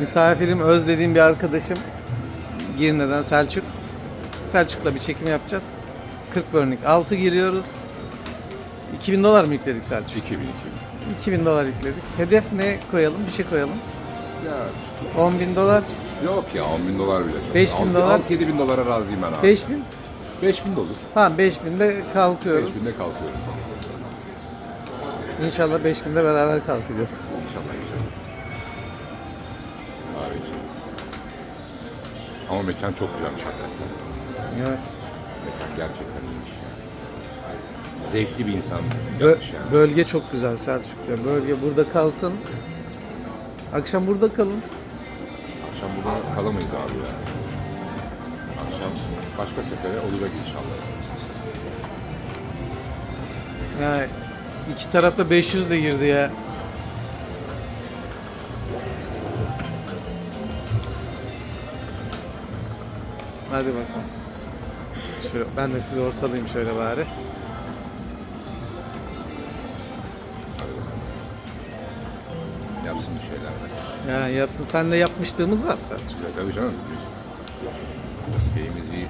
Misafirim, özlediğim bir arkadaşım. Girne'den Selçuk. Selçuk'la bir çekim yapacağız. 40 bölümlük 6 giriyoruz. 2000 dolar mı yükledik Selçuk? 2000 2000. 2000 dolar yükledik. Hedef ne koyalım? Bir şey koyalım. Ya 10 bin dolar, yok ya 10 bin dolar bile. çok. 5 bin Altı- dolar. 6-7 bin dolara razıyım ben abi. 5 bin. 5 bin de olur. Tamam 5 binde kalkıyoruz. 5 binde kalkıyorum. İnşallah 5 binde beraber kalkacağız. İnşallah Ama mekan çok güzelmiş hakikaten. Evet. Mekan gerçekten iyiymiş. Zevkli bir insan Bö- yapmış yani. bölge çok güzel Selçuk'ta. Bölge burada kalsanız akşam burada kalın. Akşam burada kalamayız abi ya. Akşam başka sefere olacak inşallah. Ya iki tarafta 500 de girdi ya. Hadi bakalım. Şöyle, ben de sizi ortalayayım şöyle bari. Yapsın bir şeyler de. Ya yapsın. Sen de yapmışlığımız var. Ya tabii canım. Şeyimiz iyi.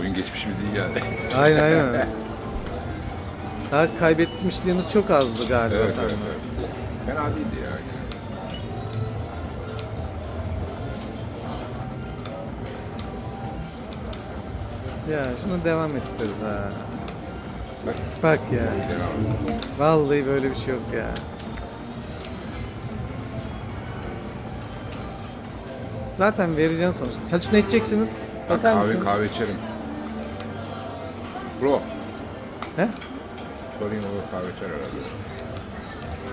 Oyun geçmişimiz iyi yani. Aynen aynen. Daha kaybetmişliğimiz çok azdı galiba evet, sende. evet, evet. Fena değildi ya. Ya şunu devam ettir ha. Bak, Bak ya. Vallahi böyle bir şey yok ya. Zaten vereceğin sonuçta. Selçuk ne içeceksiniz? Ben Bakar kahve, mısın? kahve içerim. Bro, He? sorayım olur kahve içer herhalde.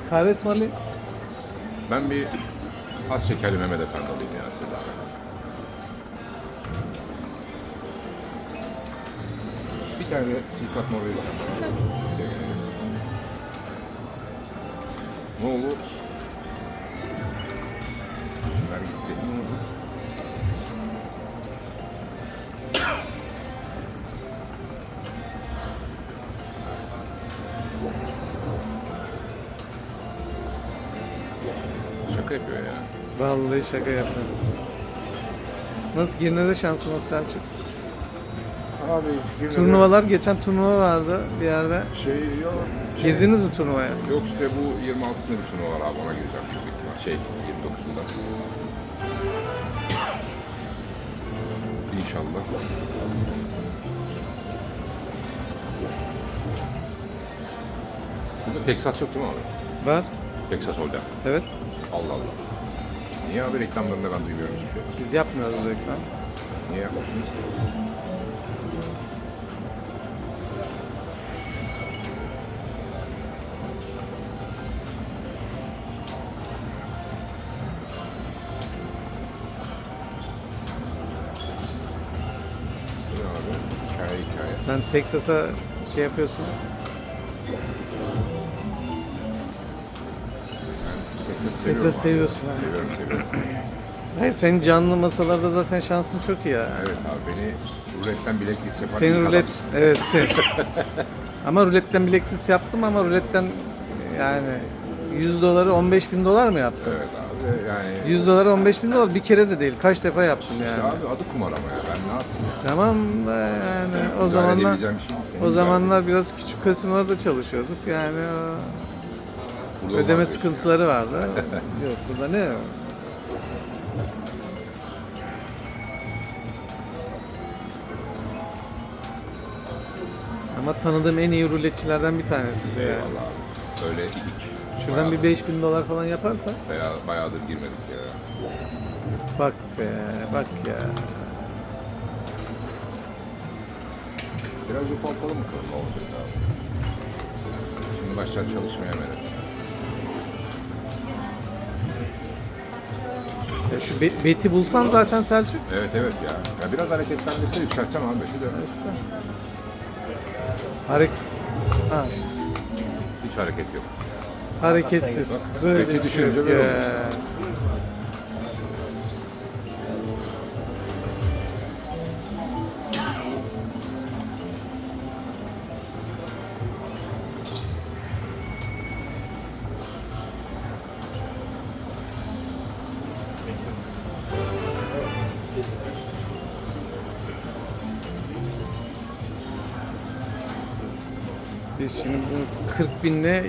Kahve ısmarlayayım. Ben bir az şekerli Mehmet Efendi alayım ya size zahmet. Bir tane de silkat bakalım. Sevinirim. Ne oldu? Şunlar gitti. Ne oldu? Şaka yapıyor ya. Vallahi şaka yapıyorum. Nasıl Girne'de şansı nasıl Selçuk? Abi Turnuvalar geçen turnuva vardı bir yerde. Şey yok. Girdiniz mi turnuvaya? Yok işte bu 26'sında bir turnuva var abi ona gireceğim. Şey 29'unda. İnşallah. Burada Texas yok değil mi abi? Var. Texas Hold'em. Evet. Allah Allah. Niye abi reklamlarında ben duymuyorum hiçbir şey? Biz yapmıyoruz reklam. Niye yapıyorsunuz? Sen Texas'a şey yapıyorsun. Texas, seviyorsun ha. Seviyorum seviyorum. Hayır senin canlı masalarda zaten şansın çok iyi ya. Evet abi beni ruletten bileklis yapan Senin ilk rulet, adamsın. evet sen. ama ruletten bileklis yaptım ama ruletten yani 100 doları 15 bin dolar mı yaptım? Evet abi yani. 100 doları 15 bin dolar bir kere de değil kaç defa yaptım yani. abi adı kumar ama ya ben ne yapayım ya. Tamam da yani o zamanlar şey? Senin o zamanlar biraz küçük kasinolarda çalışıyorduk yani o Burada ödeme olmaz sıkıntıları vardı. Yok burada ne? Ama tanıdığım en iyi ruletçilerden bir tanesiydi yani. Eyvallah abi. Öyle idik. Şuradan bir 5000 dolar falan yaparsa Bayağı, bayağıdır girmedik ya. bak be bak ya. Biraz ufaltalım mı ne olacak abi? Şimdi başlar çalışmaya hemen. Ya şu Be- Beti bulsan zaten Selçuk. Evet evet ya. Ya biraz hareketlendirse yükselteceğim abi. Beti de İşte. Hareket Ha işte. hiç hareket yok. Hareketsiz. Böyle şey düşünce böyle Biz şimdi bunu 40 binle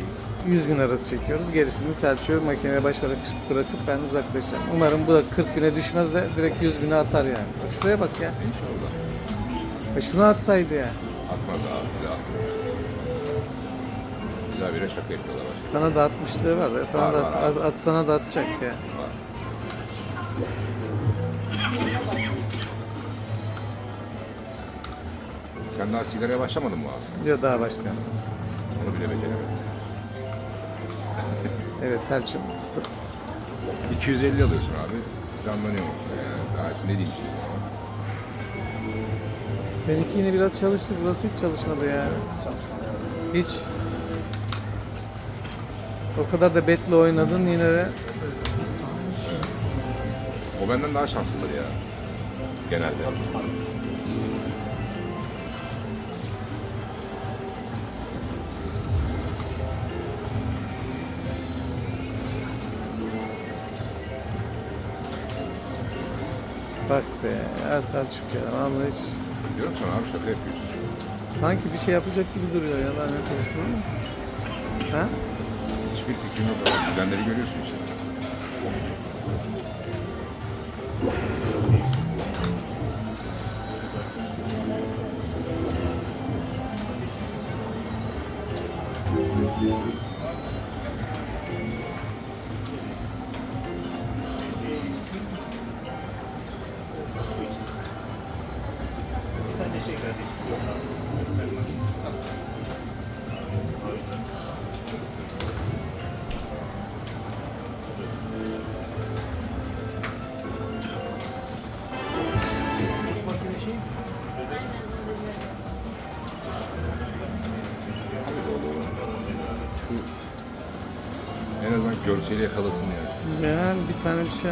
100 bin arası çekiyoruz. Gerisini Selçuk'u makineye baş bırakıp, ben uzaklaşacağım. Umarım bu da 40 bine düşmez de direkt 100 bine atar yani. Bak şuraya bak ya. İnşallah. Ya şunu atsaydı ya. Atmaz abi. Bir daha bire şaka yapıyorlar. Sana da atmışlığı var ya. Sana Var, da var at, abi. at, at sana da atacak ya. Var. Sen daha sigaraya başlamadın mı abi? Diyor daha başlayalım. Onu bile beceremedim. Evet Selçuk. 250 alıyorsun abi. Canlanıyor? Yani daha ne diyeyim şimdi? Seninki yine biraz çalıştı. Burası hiç çalışmadı ya. Hiç. O kadar da betle oynadın yine de. O benden daha şanslıdır ya. Genelde. Bak be ya Selçuk ya. Vallahi hiç. Diyorum sana abi şaka yapıyorsun. Sanki bir şey yapacak gibi duruyor ya. Ben ne diyorsun? Ha? Hiçbir fikrim yok abi. Düzenleri görüyorsun işte. Görseli yakalasın yani. Yani bir tane bir şey.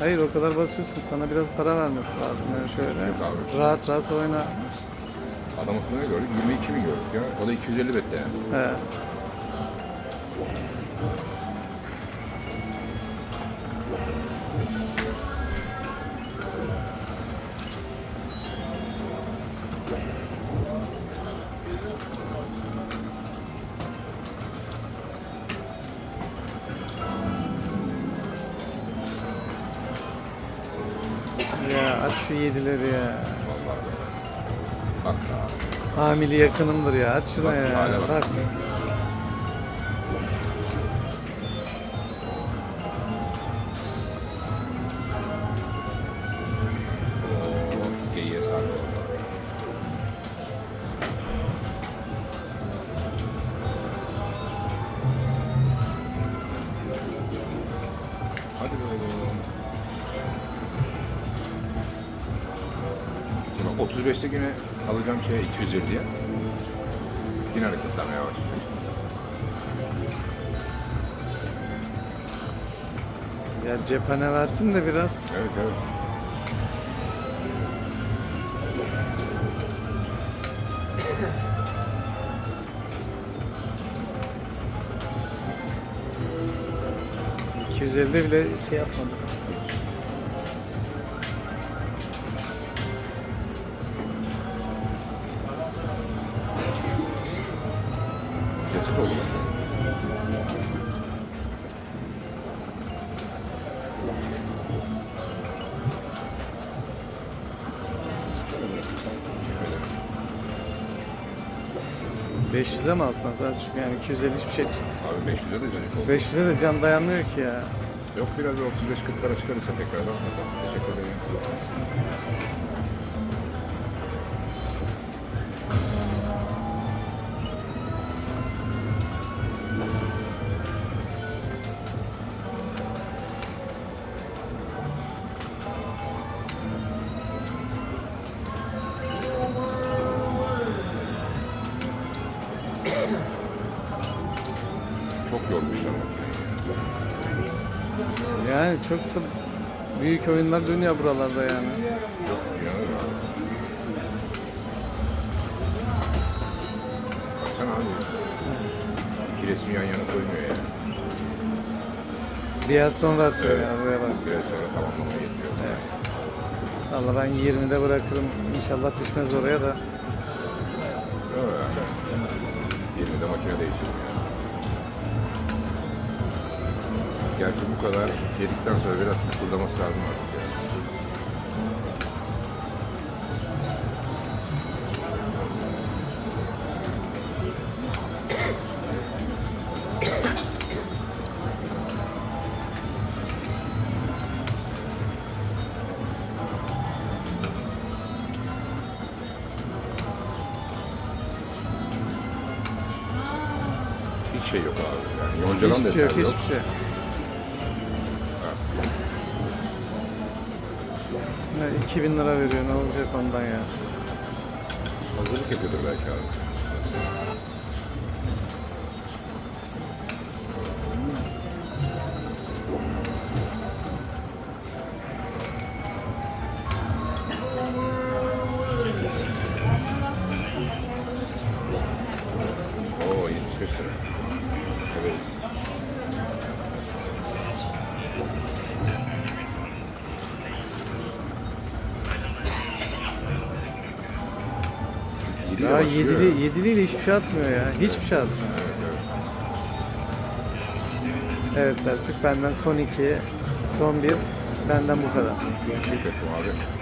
Hayır o kadar basıyorsun. Sana biraz para vermesi lazım. Yani şöyle Yok abi. rahat rahat oyna. Adam akıllı gördük? 22 bin gördük ya. O da 250 bette yani. He. Şu yedileri ya. Bak abi. Hamili yakınımdır ya. Aç şuna Bak, ya. hale bak. Bak. 35'te yine alacağım şey 250 diye. Yine hareketlenmeye başlayacak. Ya cephane versin de biraz. Evet evet. de bile şey yapmadı. 500'e mi alsan Selçuk? Yani 250 hiçbir şey. Abi 500'e de canik oldu. 500'e de can dayanmıyor ki ya. Yok biraz da 35-40'lara çıkarırsa tekrardan. Teşekkür ederim. Yani çok da büyük oyunlar dönüyor buralarda yani. İnanırım abi. İki resmi yan yana koymuyor ya. Bir yıl sonra atıyor Evet. ya buraya bak. Bir ay sonra tamamlamaya. Evet. Valla ben 20'de bırakırım. İnşallah düşmez oraya da. Değil mi yani? 20'de makine değiştirim yani. Gerçi bu kadar yedikten sonra biraz kıpırdaması lazım artık yani. Hiç şey yok abi. Yani yoncadan da şey eser yok. hiçbir şey. 2000 lira veriyor ne olacak ondan ya. Hazırlık yapıyordur belki abi. 7'li ya. Yedili, yediliyle hiçbir şey atmıyor ya. Hiçbir şey atmıyor. Evet Selçuk benden son iki, son bir, benden bu kadar. Teşekkür ederim abi.